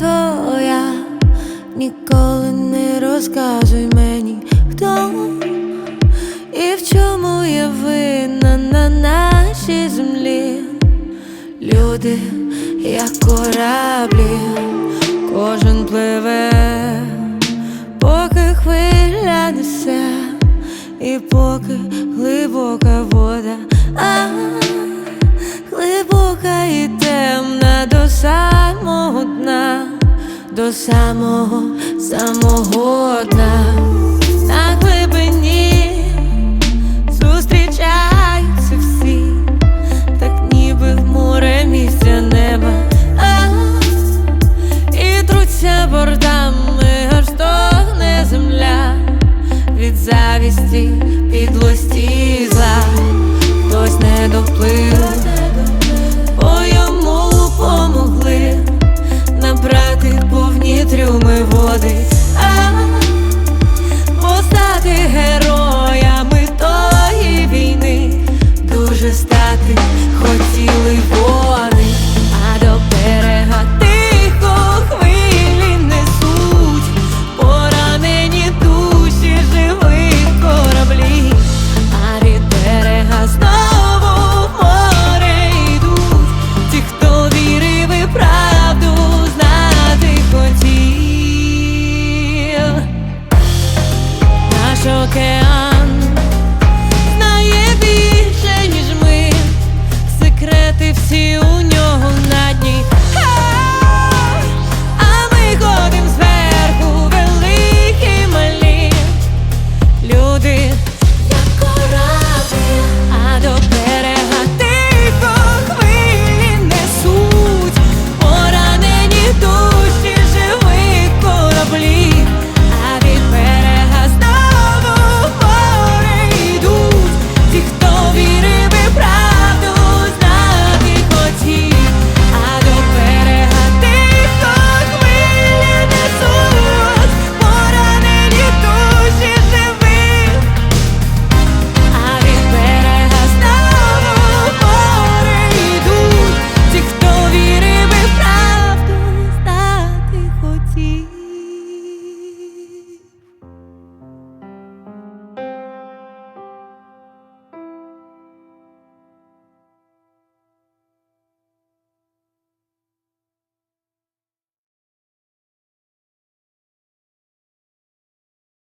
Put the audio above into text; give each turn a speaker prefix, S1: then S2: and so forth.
S1: твоя, ніколи не розказуй мені, хто і в чому я винна на нашій землі. Люди, як кораблі, кожен пливе, поки хвиля несе, і поки глибока вода, а глибока і темна до самого дна, до самого самого дна. На глибині зустрічаються всі, так ніби в море місця неба, а і труться бортами, аж стогне земля від завісті, підлості зла, хтось не доплив, трюми води. наш океан знає більше, ніж ми, секрети всі у ньому.